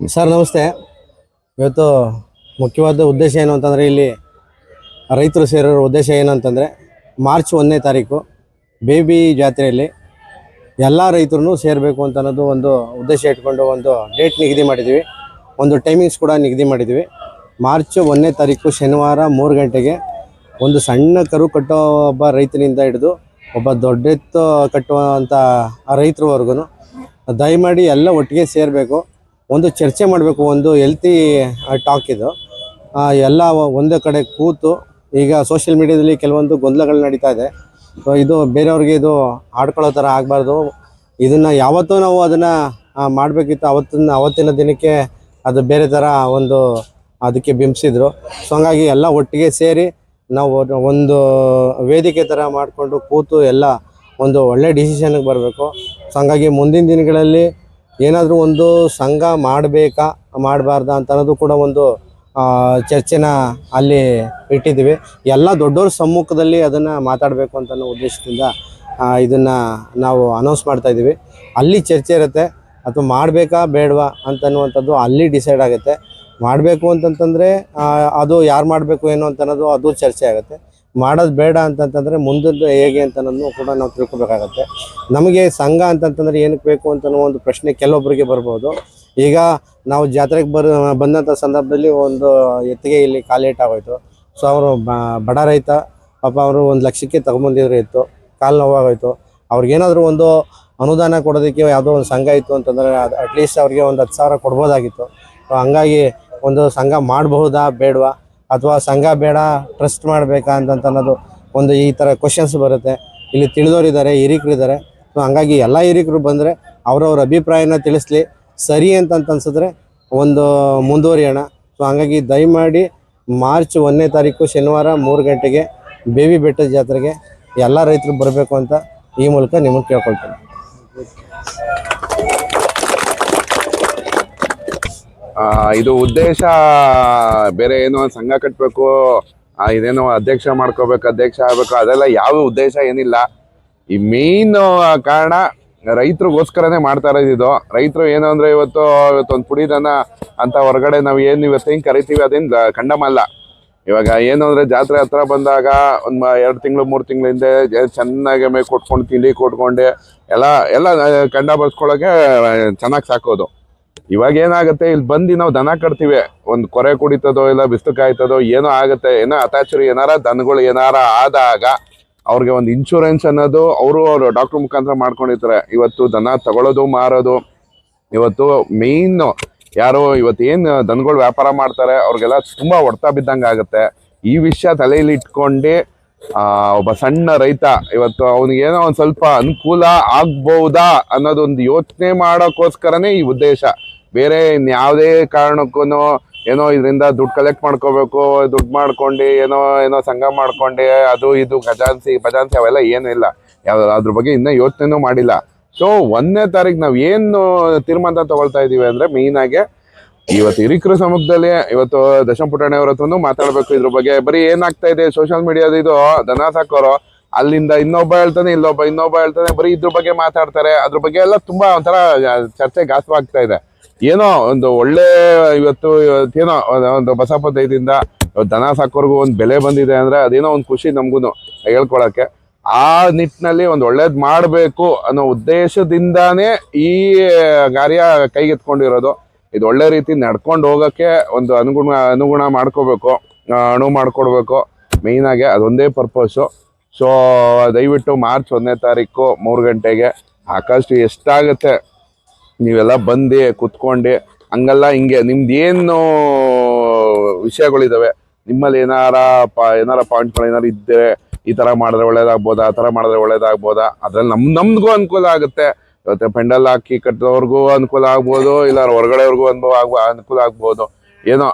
Sir, ನಮಸ್ತೆ. ಇವತ್ತು ಮುಖ್ಯವಾದ ಉದ್ದೇಶ ಏನು ಅಂತಂದರೆ ಇಲ್ಲಿ ರೈತರು ಸೇರಿರೋ ಉದ್ದೇಶ ಏನು ಅಂತಂದರೆ ಮಾರ್ಚ್ ಒಂದನೇ ತಾರೀಕು ಬೇಬಿ ಜಾತ್ರೆಯಲ್ಲಿ ಎಲ್ಲ ರೈತರು ಸೇರಬೇಕು ಅಂತ ಅನ್ನೋದು ಒಂದು ಉದ್ದೇಶ ಇಟ್ಕೊಂಡು ಒಂದು ಡೇಟ್ ನಿಗದಿ ಮಾಡಿದ್ದೀವಿ ಒಂದು ಟೈಮಿಂಗ್ಸ್ ಕೂಡ ನಿಗದಿ ಮಾಡಿದ್ದೀವಿ ಮಾರ್ಚ್ ಒಂದನೇ ತಾರೀಕು ಶನಿವಾರ ಮೂರು ಗಂಟೆಗೆ ಒಂದು ಸಣ್ಣ ಕರು ಕಟ್ಟೋ ಒಬ್ಬ ರೈತನಿಂದ ಹಿಡಿದು ಒಬ್ಬ ದೊಡ್ಡೆತ್ತು ಕಟ್ಟುವಂಥ ರೈತರವರೆಗೂ ದಯಮಾಡಿ ಎಲ್ಲ ಒಟ್ಟಿಗೆ ಸೇರಬೇಕು. ಒಂದು ಚರ್ಚೆ ಮಾಡಬೇಕು, ಒಂದು ಹೆಲ್ತಿ ಟಾಕ್ ಇದು. ಎಲ್ಲ ಒಂದೇ ಕಡೆ ಕೂತು, ಈಗ ಸೋಷಿಯಲ್ ಮೀಡಿಯಾದಲ್ಲಿ ಕೆಲವೊಂದು ಗೊಂದಲಗಳು ನಡೀತಾ ಇದೆ. ಸೊ ಇದು ಬೇರೆಯವ್ರಿಗೆ ಇದು ಆಡ್ಕೊಳ್ಳೋ ಥರ ಆಗಬಾರ್ದು. ಇದನ್ನು ಯಾವತ್ತೂ ನಾವು ಅದನ್ನು ಮಾಡಬೇಕಿತ್ತು, ಅವತ್ತಿನ ಅವತ್ತಿನ ದಿನಕ್ಕೆ ಅದು ಬೇರೆ ಥರ ಒಂದು ಅದಕ್ಕೆ ಬಿಂಬಿಸಿದ್ರು. ಸೊ ಹಂಗಾಗಿ ಎಲ್ಲ ಒಟ್ಟಿಗೆ ಸೇರಿ ನಾವು ಒಂದು- ವೇದಿಕೆ ಥರ ಮಾಡಿಕೊಂಡು ಕೂತು ಎಲ್ಲ ಒಂದು ಒಳ್ಳೆ ಡಿಸಿಷನ್ಗೆ ಬರಬೇಕು. ಸೊ ಹಂಗಾಗಿ ಮುಂದಿನ ದಿನಗಳಲ್ಲಿ ಏನಾದರೂ ಒಂದು ಸಂಘ ಮಾಡಬೇಕಾ, ಮಾಡಬಾರ್ದಾ ಅಂತ ಅನ್ನೋದು ಕೂಡ ಒಂದು ಚರ್ಚೆನ ಅಲ್ಲಿ ಇಟ್ಟಿದ್ದೀವಿ. ಎಲ್ಲ ದೊಡ್ಡವ್ರ ಸಮ್ಮುಖದಲ್ಲಿ ಅದನ್ನು ಮಾತಾಡಬೇಕು ಅಂತ ಅನ್ನೋ ಉದ್ದೇಶದಿಂದ ಇದನ್ನು ಇದನ್ನ ನಾವು ಅನೌನ್ಸ್ ಮಾಡ್ತಾ ಇದ್ದೀವಿ. ಅಲ್ಲಿ ಚರ್ಚೆ ಇರುತ್ತೆ ಅಥವಾ ಮಾಡಬೇಕಾ ಬೇಡವಾ ಅಂತನ್ನುವಂಥದ್ದು ಅಲ್ಲಿ ಡಿಸೈಡ್ ಆಗುತ್ತೆ. ಮಾಡಬೇಕು ಅಂತಂತಂದರೆ ಅದು ಯಾರು ಮಾಡಬೇಕು ಏನು ಅಂತ ಅನ್ನೋದು ಅದು ಚರ್ಚೆ ಆಗುತ್ತೆ. ಮಾಡೋದು ಬೇಡ ಅಂತಂತಂದರೆ ಮುಂದದ್ದು ಹೇಗೆ ಅಂತ ಅನ್ನೋದು ಕೂಡ ನಾವು ತಿಳ್ಕೊಬೇಕಾಗತ್ತೆ. ನಮಗೆ ಸಂಘ ಅಂತಂತಂದರೆ ಏನಕ್ಕೆ ಬೇಕು ಅಂತ ಒಂದು ಪ್ರಶ್ನೆ ಕೆಲವೊಬ್ಬರಿಗೆ ಬರ್ಬೋದು. ಈಗ ನಾವು ಜಾತ್ರೆಗೆ ಬರ ಬಂದಂಥ ಸಂದರ್ಭದಲ್ಲಿ ಒಂದು ಎತ್ತಿಗೆ ಇಲ್ಲಿ ಕಾಲೇಟ್ ಆಗೋಯ್ತು ಸೊ ಅವರು ಬಡ ರೈತ, ಪಾಪ ಅವರು ಒಂದು ಲಕ್ಷಕ್ಕೆ ತಗೊಂಬಂದಿದ್ರು ಇತ್ತು ಕಾಲು ನೋವಾಗೋಯ್ತು. ಅವ್ರಿಗೇನಾದರೂ ಒಂದು ಅನುದಾನ ಕೊಡೋದಕ್ಕೆ ಯಾವುದೋ ಒಂದು ಸಂಘ ಇತ್ತು ಅಂತಂದರೆ ಅಟ್ಲೀಸ್ಟ್ ಅವ್ರಿಗೆ ಒಂದು ಹತ್ತು ಸಾವಿರ ಕೊಡ್ಬೋದಾಗಿತ್ತು. ಸೊ ಹಂಗಾಗಿ ಒಂದು ಸಂಘ ಮಾಡಬಹುದಾ ಬೇಡವಾ? ಅಥವಾ ಸಂಘ ಬೇಡ ಟ್ರಸ್ಟ್ ಮಾಡಬೇಕಾ ಅಂತಂತ ಅನ್ನೋದು ಒಂದು ಈ ಥರ ಕ್ವಶನ್ಸ್ ಬರುತ್ತೆ. ಇಲ್ಲಿ ತಿಳಿದವರಿದ್ದಾರೆ ಹಿರಿಕರಿದ್ದಾರೆ ಸೊ ಹಂಗಾಗಿ ಎಲ್ಲ ಹಿರಿಕರು ಬಂದರೆ ಅವರವ್ರ ಅಭಿಪ್ರಾಯನ ತಿಳಿಸ್ಲಿ. ಸರಿ ಅಂತ ಅನ್ಸಿದ್ರೆ ಒಂದು ಮುಂದುವರಿಯೋಣ. ಸೊ ಹಂಗಾಗಿ ದಯಮಾಡಿ ಮಾರ್ಚ್ ಒಂದನೇ ತಾರೀಕು ಶನಿವಾರ ಮೂರು ಗಂಟೆಗೆ ಬೇವಿ ಬೆಟ್ಟದ ಜಾತ್ರೆಗೆ ಎಲ್ಲ ರೈತರು ಬರಬೇಕು ಅಂತ ಈ ಮೂಲಕ ನಿಮಗೆ ಕೇಳ್ಕೊಳ್ತೇನೆ ಆ, ಇದು ಉದ್ದೇಶ ಬೇರೆ ಏನೋ ಒಂದು ಸಂಘ ಕಟ್ಟಬೇಕು ಇದೇನೋ ಅಧ್ಯಕ್ಷ ಮಾಡ್ಕೋಬೇಕು, ಅಧ್ಯಕ್ಷ ಆಗಬೇಕು, ಅದೆಲ್ಲ ಯಾವ ಉದ್ದೇಶ ಏನಿಲ್ಲ. ಈ ಮೇನ್ ಕಾರಣ ರೈತರಿಗೋಸ್ಕರನೇ ಮಾಡ್ತಾ ಇರೋದು ಇದು ರೈತರು ಏನು ಅಂದರೆ ಇವತ್ತು ಇವತ್ತೊಂದು ಪುಡಿ ದನ ಅಂತ ಹೊರಗಡೆ ನಾವು ಏನು ಇವತ್ತು ಹಿಂಗೆ ಕರಿತೀವಿ ಅದೇನು ಕಂಡಮಲ್ಲ. ಇವಾಗ ಏನು ಅಂದರೆ ಜಾತ್ರೆ ಹತ್ರ ಬಂದಾಗ ಒಂದು ಎರಡು ತಿಂಗಳು, ಮೂರು ತಿಂಗಳ ಹಿಂದೆ ಚೆನ್ನಾಗಿ ಮೇ ಕೊಟ್ಕೊಂಡು, ತಿಂಡಿ ಕೊಟ್ಕೊಂಡು, ಎಲ್ಲ ಎಲ್ಲ ಕಂಡ ಬರ್ಸ್ಕೊಳಕ್ಕೆ ಚೆನ್ನಾಗಿ ಸಾಕೋದು. ಇವಾಗ ಏನಾಗುತ್ತೆ? ಇಲ್ಲಿ ಬಂದು ನಾವು ದನ ಕಟ್ತೀವಿ. ಒಂದು ಕೊರೆ ಕುಡಿತದೋ ಇಲ್ಲ ಬಿಸ್ತು ಕಾಯ್ತದೋ ಏನೋ ಆಗುತ್ತೆ. ಏನೋ ಅತಾಚರಿ ಏನಾರ ದನಗಳು ಏನಾರ ಆದಾಗ ಅವ್ರಿಗೆ ಒಂದು ಇನ್ಶೂರೆನ್ಸ್ ಅನ್ನೋದು ಅವರು ಅವರು ಡಾಕ್ಟರ್ ಮುಖಾಂತರ ಮಾಡ್ಕೊಂಡಿರ್ತಾರೆ. ಇವತ್ತು ದನ ತಗೊಳ್ಳೋದು ಮಾರೋದು, ಇವತ್ತು ಮೇನ್ ಯಾರು ಇವತ್ತು ಏನು ದನಗಳು ವ್ಯಾಪಾರ ಮಾಡ್ತಾರೆ, ಅವ್ರಿಗೆಲ್ಲ ತುಂಬಾ ಹೊಡ್ತಾ ಬಿದ್ದಂಗೆ ಆಗುತ್ತೆ. ಈ ವಿಷಯ ತಲೆಯಲ್ಲಿ ಇಟ್ಕೊಂಡು ಒಬ್ಬ ಸಣ್ಣ ರೈತ ಇವತ್ತು ಅವನಿಗೆ ಏನೋ ಒಂದ್ ಸ್ವಲ್ಪ ಅನುಕೂಲ ಆಗ್ಬಹುದಾ ಅನ್ನೋದೊಂದು ಯೋಚನೆ ಮಾಡೋಕ್ಕೋಸ್ಕರನೇ ಈ ಉದ್ದೇಶ. ಬೇರೆ ಇನ್ಯಾವುದೇ ಕಾರಣಕ್ಕೂ ಏನೋ ಇದರಿಂದ ದುಡ್ಡು ಕಲೆಕ್ಟ್ ಮಾಡ್ಕೋಬೇಕು, ದುಡ್ಡು ಮಾಡ್ಕೊಂಡು ಏನೋ ಏನೋ ಸಂಘ ಮಾಡ್ಕೊಂಡು, ಅದು ಇದು, ಖಜಾನ್ಸಿ ಖಜಾನ್ಸಿ ಅವೆಲ್ಲ ಏನೂ ಇಲ್ಲ. ಯಾವ ಅದ್ರ ಬಗ್ಗೆ ಇನ್ನೂ ಯೋಚನೆನೂ ಮಾಡಿಲ್ಲ. ಸೊ ಒಂದನೇ ತಾರೀಕು ನಾವು ಏನು ತೀರ್ಮಾನ ತಗೊಳ್ತಾ ಇದ್ದೀವಿ ಅಂದರೆ ಆಗಿ ಇವತ್ತು ಹಿರಿಕರ ಸಮುದ್ರದಲ್ಲಿ ಇವತ್ತು ದಶಮ ಪುಟಾಣಿ ಅವ್ರ ಹತ್ರನೂ ಮಾತಾಡಬೇಕು ಇದ್ರ ಬಗ್ಗೆ. ಬರೀ ಏನಾಗ್ತಾ ಇದೆ ಸೋಷಿಯಲ್ ಮೀಡಿಯಾದ ಇದು, ದನ ಸಾಕೋರು, ಅಲ್ಲಿಂದ ಇನ್ನೊಬ್ಬ ಹೇಳ್ತಾನೆ ಇಲ್ಲೊಬ್ಬ ಇನ್ನೊಬ್ಬ ಹೇಳ್ತಾನೆ, ಬರೀ ಇದ್ರ ಬಗ್ಗೆ ಮಾತಾಡ್ತಾರೆ. ಅದ್ರ ಬಗ್ಗೆ ಎಲ್ಲ ತುಂಬಾ ಒಂಥರ, ಚರ್ಚೆ ಗಾಸವಾಗ್ತಾ ಇದೆ. ಏನೋ ಒಂದು ಒಳ್ಳೆ ಇವತ್ತು ಇವತ್ತೇನೋ ಒಂದು ಇವತ್ತು ದನ ಸಾಕೋರ್ಗು ಒಂದು ಬೆಲೆ ಬಂದಿದೆ ಅಂದ್ರೆ ಅದೇನೋ ಒಂದು ಖುಷಿ ನಮಗೂ ಹೇಳ್ಕೊಳಕ್ಕೆ. ಆ ನಿಟ್ಟಿನಲ್ಲಿ ಒಂದು ಒಳ್ಳೇದ್ ಮಾಡಬೇಕು ಅನ್ನೋ ಉದ್ದೇಶದಿಂದಾನೇ ಈ ಕಾರ್ಯ ಕೈಗೆತ್ಕೊಂಡಿರೋದು. ಇದು ಒಳ್ಳೆ ರೀತಿ ನಡ್ಕೊಂಡು ಹೋಗಕ್ಕೆ ಒಂದು ಅನುಗುಣ ಅನುಗುಣ ಮಾಡ್ಕೋಬೇಕು ಅಣು ಮಾಡ್ಕೊಡ್ಬೇಕು. ಮೇಯ್ನ್ ಆಗಿ ಅದೊಂದೇ ಪರ್ಪಸ್ಸು ಸೊ ದಯವಿಟ್ಟು ಮಾರ್ಚ್ ಒಂದನೇ ತಾರೀಕು ಮೂರು ಗಂಟೆಗೆ ಸಾಕಷ್ಟು ಎಷ್ಟಾಗುತ್ತೆ ನೀವೆಲ್ಲ ಬಂದು, ಕುತ್ಕೊಂಡು, ಹಂಗಲ್ಲ, ಹಿಂಗೆ. ನಿಮ್ದು ಏನು ವಿಷಯಗಳಿದಾವೆ? ನಿಮ್ಮಲ್ಲಿ ಏನಾರ ಪಾ, ಏನಾರ ಪಾಯಿಂಟ್ಗಳು ಏನಾರು ಇದ್ದರೆ ಈ ಥರ ಮಾಡಿದ್ರೆ ಒಳ್ಳೇದಾಗ್ಬೋದಾ, ಆ ಥರ ಮಾಡಿದ್ರೆ ಒಳ್ಳೇದಾಗ್ಬೋದಾ? ಅದ್ರಲ್ಲಿ ನಮ್ಮ ನಮ್ಗೂ ಅನುಕೂಲ ಆಗುತ್ತೆ. ಇವತ್ತು ಪೆಂಡಲ್ ಹಾಕಿ ಕಟ್ಟಿದವ್ರಿಗೂ ಅನುಕೂಲ ಆಗ್ಬೋದು, ಇಲ್ಲ ಹೊರಗಡೆವ್ರಿಗೂ ಅನುಭವ ಆಗ್ಬೋ ಅನುಕೂಲ ಆಗ್ಬೋದು. ಏನೋ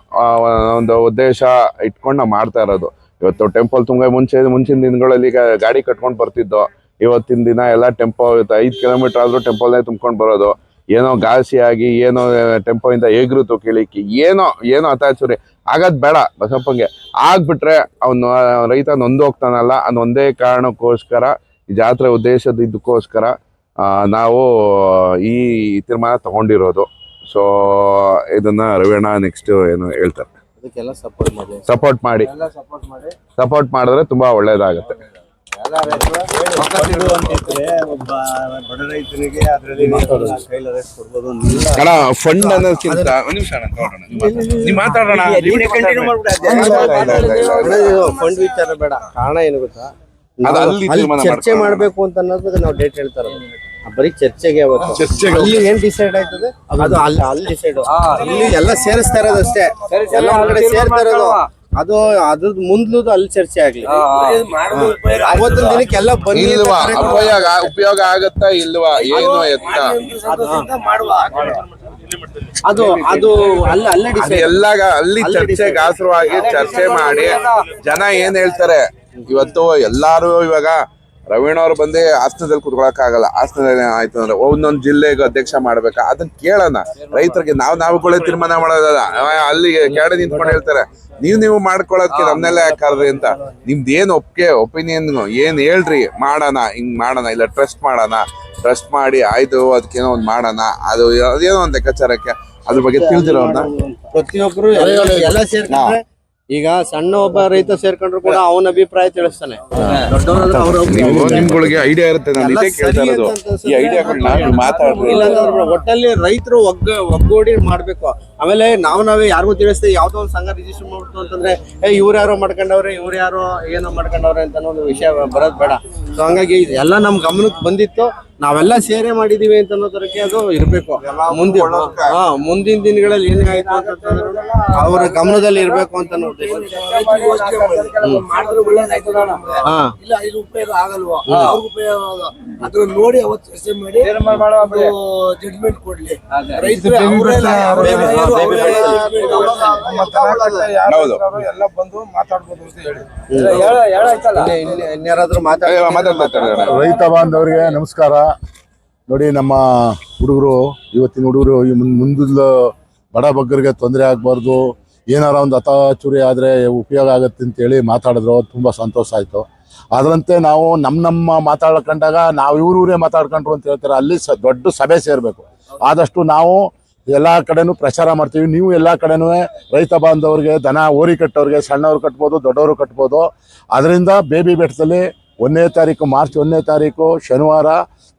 ಒಂದು ಉದ್ದೇಶ ಇಟ್ಕೊಂಡು ನಾವು ಮಾಡ್ತಾ ಇರೋದು. ಇವತ್ತು ಟೆಂಪಲ್ ತುಂಬ ಮುಂಚೆ, ಮುಂಚಿನ ದಿನಗಳಲ್ಲಿ ಈಗ ಗಾಡಿ ಕಟ್ಕೊಂಡು ಬರ್ತಿದ್ದೋ, ಇವತ್ತಿನ ದಿನ ಎಲ್ಲ ಟೆಂಪೋ, ಐದು ಕಿಲೋಮೀಟರ್ ಆದರೂ ಟೆಂಪಲ್ನೇ ತುಂಬ್ಕೊಂಡು ಬರೋದು. ಏನೋ ಗಾಸಿ ಆಗಿ ಏನೋ ಟೆಂಪೋಯಿಂದ ಇಂದ ಏಗ್ರುತು ಕೇಳಿಕ್ಕೆ ಏನೋ ಏನೋ ಅತಾಚುರಿ ಆಗೋದು ಬೇಡ ಬಸಪ್ಪಂಗೆ. ಆಗ್ಬಿಟ್ರೆ ಅವನು ರೈತ ನೊಂದು ಹೋಗ್ತಾನಲ್ಲ ಅನ್ನೋ ಒಂದೇ ಕಾರಣಕ್ಕೋಸ್ಕರ ಈ ಜಾತ್ರೆ ಉದ್ದೇಶದ ಇದಕ್ಕೋಸ್ಕರ ನಾವು ಈ ತೀರ್ಮಾನ ತಗೊಂಡಿರೋದು. ಸೊ ಇದನ್ನ ರವೀಣ ನೆಕ್ಸ್ಟ್ ಏನು ಹೇಳ್ತಾರೆ. ಅದಕ್ಕೆಲ್ಲ ಸಪೋರ್ಟ್ ಮಾಡಿ. ಸಪೋರ್ಟ್ ಮಾಡಿ. ಎಲ್ಲ ಸಪೋರ್ಟ್ ಮಾಡಿ. ಸಪೋರ್ಟ್ ಮಾಡಿದ್ರೆ ತುಂಬಾ ಒಳ್ಳೇದಾಗುತ್ತೆ. ಅಣ್ಣ ಫಂಡ್ ಅನ್ನೋದಕ್ಕಿಂತ ಒಂದ್ ನಿಮಿಷ ಅಣ್ಣ ತಗೊಳ್ಳೋಣ. ನೀವು ಮಾತಾಡೋಣ ನೀವು ಫಂಡ್ ವಿಚಾರ ಬೇಡ. ಕಾರಣ ಏನು ಗೊತ್ತಾ? ಚರ್ಚೆ. ಮಾಡ್ಬೇಕು ಅಂತ ಅನ್ನೋದು ನಾವು ಡೇಟ್ ಹೇಳ್ತಾರ ಬರೀ ಚರ್ಚೆಗೆ ಅಲ್ಲಿ ಏನ್ ಡಿಸೈಡ್ ಆಯ್ತದೆ? ಅದು ಅಲ್ಲಿ ಅಲ್ಲಿ ಡಿಸೈಡ್ ಇಲ್ಲಿ ಎಲ್ಲ ಸೇರಿಸ್ತಾ ಇರೋದು ಅಷ್ಟೇ. ಎಲ್ಲ ಕಡೆ ಸೇರ್ತಾ ಇರೋದು. ಅದು ಅದ್ರದ್ದು ಮುಂದ್ಲುದು ಅಲ್ಲಿ ಚರ್ಚೆ ಆಗ್ಲಿ. ಅವತ್ತಿನ ದಿನಕ್ಕೆ ಎಲ್ಲ ಬನ್ನಿ ಅಂತ ಇಲ್ವಾ ಕರೆ- ಉಪಯೋಗ ಉಪಯೋಗ ಆಗತ್ತಾ ಇಲ್ವಾ? ಏನು ಎತ್ತ. ಅದು ಅದು ಅಲ್ಲಿ ಅಲ್ಲಿ ಎಲ್ಲಾಗ ಡಿಸೈಡ್ ಎಲ್ಲ ಅಲ್ಲಿ ಅಲ್ಲಿ ಚರ್ಚೆ ಆಸರವಾಗಿ ಚರ್ಚೆ ಮಾಡಿ ಜನ ಏನ್ ಹೇಳ್ತಾರೆ? ಇವತ್ತು ಎಲ್ಲಾರು ಇವಾಗ ರವೀಣ್ ಅವ್ರು ಬಂದು ಹಾಸನದಲ್ಲಿ ಕುತ್ಕೊಳಕ್ ಆಗಲ್ಲ. ಹಾಸನದಲ್ಲಿ ಆಯ್ತು ಅಂದ್ರೆ ಒಂದೊಂದ್ ಜಿಲ್ಲೆಗೆ ಅಧ್ಯಕ್ಷ ಮಾಡ್ಬೇಕಾ? ಅದನ್ನ ಕೇಳೋಣ. ರೈತರಿಗೆ ನಾವ್ ಕೂಡ ತೀರ್ಮಾನ ಮಾಡೋದಲ್ಲ. ಅಲ್ಲಿ ಕೆಳಗೆ ನಿಂತ್ಕೊಂಡು ಹೇಳ್ತಾರೆ. ನೀವ್ ನೀವು ಮಾಡ್ಕೊಳಕ್ಕೆ ನಮ್ನೆಲ್ಲ ಯಾಕಾದ್ರಿ ಅಂತ. ನಿಮ್ದು ಏನ್ ಒಪ್ಪಿಗೆ ಒಪಿನಿಯನ್ ಏನ್ ಹೇಳ್ರಿ? ಮಾಡೋಣ ಹಿಂಗ್ ಮಾಡೋಣ. ಇಲ್ಲ ಟ್ರಸ್ಟ್ ಮಾಡೋಣ. ಟ್ರಸ್ಟ್ ಮಾಡಿ ಆಯ್ತು ಅದಕ್ಕೇನೋ ಒಂದ್ ಮಾಡೋಣ. ಅದು ಅದೇನೋ ಒಂದ್ ಲೆಕ್ಕಾಚಾರಕ್ಕೆ ಅದ್ರ ಬಗ್ಗೆ ತಿಳಿದಿರೋಣ ಪ್ರತಿಯೊಬ್ರು ಎಲ್ಲ ಈಗ ಸಣ್ಣ ಒಬ್ಬ ರೈತ ಸೇರ್ಕೊಂಡ್ರು ಕೂಡ ಅವನ ಅಭಿಪ್ರಾಯ ತಿಳಿಸ್ತಾನೆ. ನಿಮ್ಗಳಿಗೆ ಐಡಿಯಾ ಇರುತ್ತೆ ನಾನು ಎಲ್ಲ ಇದೇ ಕೇಳ್ತಾ ಇರೋದು. ಈ ಐಡಿಯಾಗಳನ್ನ ಮಾತಾಡ್ರಿ. ಒಟ್ಟಲ್ಲಿ ರೈತರು ಒಗ್ಗ ಒಗ್ಗೂಡಿ ಮಾಡ್ಬೇಕು. ಆಮೇಲೆ ನಾವು ನಾವೇ ಯಾರಿಗೂ ತಿಳಿಸ್ತೇವೆ ಯಾವ್ದೋ ಒಂದು ಸಂಘ ರಿಜಿಸ್ಟರ್ ಮಾಡ್ಬಿಟ್ಟು ಅಂತಂದ್ರೆ ಏ ಇವ್ರು ಯಾರೋ ಮಾಡ್ಕೊಂಡವ್ರೆ ಇವ್ರು ಯಾರೋ ಏನೋ ಮಾಡ್ಕೊಂಡವ್ರೆ ಅಂತ ಒಂದು ವಿಷಯ ಬರೋದ್ ಬೇಡ. ಸೊ ಹಂಗಾಗಿ ಎಲ್ಲ ನಮ್ ಗಮನಕ್ಕೆ ಬಂದಿತ್ತು. ನಾವೆಲ್ಲ ಸೇರೆ ಮಾಡಿದೀವಿ ಅಂತ ಅನ್ನೋದಕ್ಕೆ ಅದು ಇರ್ಬೇಕು. ಮುಂದೆ ಹಾ ಮುಂದಿನ ದಿನಗಳಲ್ಲಿ ಏನಾಯ್ತು ಅಂತಂದ್ರೆ ಅವರ ಗಮನದಲ್ಲಿ ಇರ್ಬೇಕು ಅಂತ ಅನ್ನೋ ಉದ್ದೇಶ. ಮಾಡಿದ್ರೆ ಒಳ್ಳೇದಾಯ್ತದ ಹಾ. ಇಲ್ಲ ಇದು ಉಪಯೋಗ ಆಗಲ್ವಾ? ಅವ್ರಿಗೆ ಉಪಯೋಗ ಆಗಲ್ಲ. ಅದನ್ನ ನೋಡಿ ಅವತ್ತು ಮಾಡಿ ಜಡ್ಜ್ಮೆಂಟ್ ಕೊಡ್ಲಿ. ರೈತರು ಅವ್ರೇ ಬೇರೆ ಯಾರು ಅವ್ರೇ judgment ಹೌದು. ಎಲ್ಲ ಬಂದು ಮಾತಾಡ್ಬೋದು ಅಂತ ಹೇಳಿ. ರೈತ ಬಾಂಧವರಿಗೆ ನಮಸ್ಕಾರ. ನೋಡಿ, ನಮ್ಮ ಹುಡುಗರು, ಇವತ್ತಿನ ಹುಡುಗರು ಮುಂದಿನ ಬಡ ಬಗ್ಗರಿಗೆ ತೊಂದರೆ ಆಗಬಾರ್ದು. ಏನಾರ ಒಂದು ಹತಾಚುರಿ ಆದರೆ ಉಪಯೋಗ ಆಗುತ್ತೆ ಅಂತೇಳಿ ಮಾತಾಡಿದ್ರು. ತುಂಬ ಸಂತೋಷ ಆಯಿತು. ಅದರಂತೆ ನಾವು ನಮ್ಮ ನಮ್ಮ ಮಾತಾಡ್ಕೊಂಡಾಗ ನಾವು ಇವ್ರೂರೇ ಮಾತಾಡ್ಕೊಂಡ್ರು ಅಂತ ಹೇಳ್ತಾರೆ? ಅಲ್ಲಿ ಸ ದೊಡ್ಡ ಸಭೆ ಸೇರಬೇಕು. ಆದಷ್ಟು ನಾವು ಎಲ್ಲ ಕಡೆನೂ ಪ್ರಚಾರ ಮಾಡ್ತೀವಿ. ನೀವು ಎಲ್ಲ ಕಡೆನೂ ರೈತ ಬಾಂಧವರಿಗೆ ದನ ಓರಿ ಕಟ್ಟೋರಿಗೆ ಸಣ್ಣವ್ರು ಕಟ್ಬೋದು, ದೊಡ್ಡವರು ಕಟ್ಬೋದು. ಅದರಿಂದ ಬೇಬಿ ಬೆಟ್ಟದಲ್ಲಿ ಒಂದನೇ ತಾರೀಕು, ಮಾರ್ಚ್ ಒಂದನೇ ತಾರೀಕು, ಶನಿವಾರ,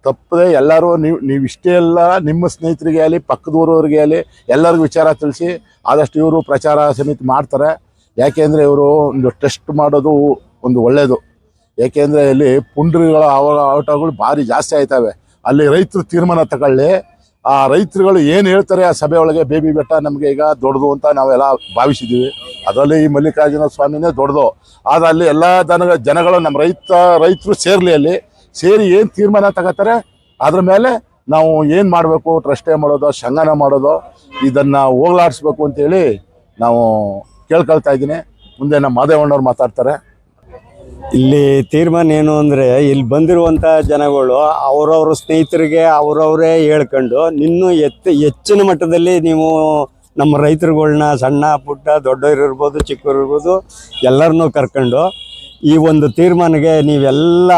ತಪ್ಪದೆ ಎಲ್ಲರೂ ನೀವು ನೀವು ಇಷ್ಟೇ ಎಲ್ಲ ನಿಮ್ಮ ಸ್ನೇಹಿತರಿಗೆ ಆಗಲಿ ಪಕ್ಕದ ಊರವ್ರಿಗೆ ಆಗಲಿ, ಎಲ್ಲರಿಗೂ ವಿಚಾರ ತಿಳಿಸಿ ಆದಷ್ಟು ಇವರು ಪ್ರಚಾರ ಸಮಿತಿ ಮಾಡ್ತಾರೆ. ಯಾಕೆಂದರೆ ಇವರು ಒಂದು ಟೆಸ್ಟ್ ಮಾಡೋದು ಒಂದು ಒಳ್ಳೆಯದು ಏಕೆಂದರೆ ಇಲ್ಲಿ ಪುಂಡ್ರಿಗಳ ಆಟಗಳು ಭಾರಿ ಜಾಸ್ತಿ ಆಯ್ತವೆ. ಅಲ್ಲಿ ರೈತರು ತೀರ್ಮಾನ ತಗೊಳ್ಳಿ. ಆ ರೈತರುಗಳು ಏನು ಹೇಳ್ತಾರೆ ಆ ಸಭೆ ಒಳಗೆ, ಬೇಬಿ ಬೆಟ್ಟ ನಮಗೆ ಈಗ ದೊಡ್ಡದು ಅಂತ ನಾವೆಲ್ಲ ಭಾವಿಸಿದ್ದೀವಿ. ಅದರಲ್ಲಿ ಈ ಮಲ್ಲಿಕಾರ್ಜುನ ಸ್ವಾಮಿನೇ ದೊಡ್ಡದು. ಆದ ಅಲ್ಲಿ ಎಲ್ಲ ದನ ಜನಗಳು ನಮ್ಮ ರೈತ ರೈತರು ಸೇರಲಿ ಅಲ್ಲಿ, ಸೇರಿ ಏನು ತೀರ್ಮಾನ ತಗೋತಾರೆ? ಅದ್ರ ಮೇಲೆ ನಾವು ಏನು ಮಾಡಬೇಕು? ಟ್ರಸ್ಟೇ ಮಾಡೋದು ಶಂಗನ ಮಾಡೋದು, ಇದನ್ನು ಹೋಗ್ಲಾಡಿಸ್ಬೇಕು ಅಂತೇಳಿ ನಾವು ಕೇಳ್ಕೊಳ್ತಾ ಇದ್ದೀನಿ. ಮುಂದೆ ನಮ್ಮ ಮಾದೇವಣ್ಣವ್ರು ಮಾತಾಡ್ತಾರೆ. ಇಲ್ಲಿ ತೀರ್ಮಾನ ಏನು ಅಂದರೆ, ಇಲ್ಲಿ ಬಂದಿರುವಂಥ ಜನಗಳು ಅವರವ್ರ ಸ್ನೇಹಿತರಿಗೆ ಅವರವರೇ ಹೇಳ್ಕೊಂಡು, ನಿನ್ನೂ ಎತ್ತ ಹೆಚ್ಚಿನ ಮಟ್ಟದಲ್ಲಿ ನೀವು ನಮ್ಮ ರೈತರುಗಳ್ನ ಸಣ್ಣ, ಪುಟ್ಟ, ದೊಡ್ಡವ್ರು ಇರ್ಬೋದು, ಚಿಕ್ಕವ್ರು ಇರ್ಬೋದು ಎಲ್ಲರನ್ನೂ ಕರ್ಕೊಂಡು ಈ ಒಂದು ತೀರ್ಮಾನಕ್ಕೆ ನೀವೆಲ್ಲ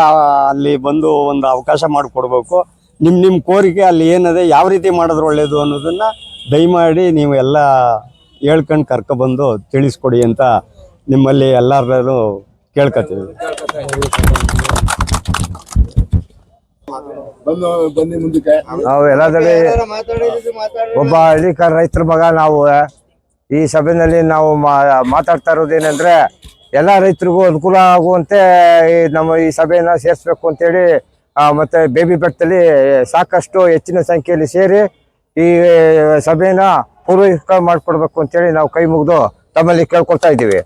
ಅಲ್ಲಿ ಬಂದು ಒಂದು ಅವಕಾಶ ಮಾಡಿಕೊಡ್ಬೇಕು. ನಿಮ್ಮ ನಿಮ್ಮ ಕೋರಿಕೆ ಅಲ್ಲಿ ಏನಿದೆ, ಯಾವ ರೀತಿ ಮಾಡಿದ್ರೆ ಒಳ್ಳೆಯದು ಅನ್ನೋದನ್ನು ದಯಮಾಡಿ ನೀವು ಎಲ್ಲ ಹೇಳ್ಕೊಂಡು ಕರ್ಕೊಬಂದು ತಿಳಿಸ್ಕೊಡಿ ಅಂತ ನಿಮ್ಮಲ್ಲಿ ಎಲ್ಲರೂ ಕೇಳ್ಕೊತೀವಿ. ಬಂದು ಬನ್ನಿ ಮುಂದಕ್ಕೆ. ನಾವು ಎಲ್ಲದಲ್ಲಿ ಒಬ್ಬ ಹಳ್ಳಿಕಾರ ರೈತರ ಮಗ ನಾವು ಈ ಸಭೆಯಲ್ಲಿ ನಾವು ಮಾತಾಡ್ತಾ ಮಾತಾಡ್ತಾ ಇರೋದೇನೆಂದ್ರೆ ಎಲ್ಲ ರೈತರಿಗೂ ಅನುಕೂಲ ಆಗುವಂತೆ ಈ ನಮ್ಮ ಈ ಸಭೆಯನ್ನ ಸೇರಿಸ್ಬೇಕು ಅಂತೇಳಿ ಹೇಳಿ ಮತ್ತೆ ಬೇಬಿ ಬೆಟ್ಟದಲ್ಲಿ ಸಾಕಷ್ಟು ಹೆಚ್ಚಿನ ಸಂಖ್ಯೆಯಲ್ಲಿ ಸೇರಿ ಈ ಸಭೆಯನ್ನ ಪೂರ್ವಕ ಮಾಡಿಕೊಡ್ಬೇಕು ಅಂತೇಳಿ ನಾವು ಕೈ ಮುಗಿದು ತಮ್ಮಲ್ಲಿ ಕೇಳ್ಕೊಳ್ತಾ ಇದ್ದೀವಿ.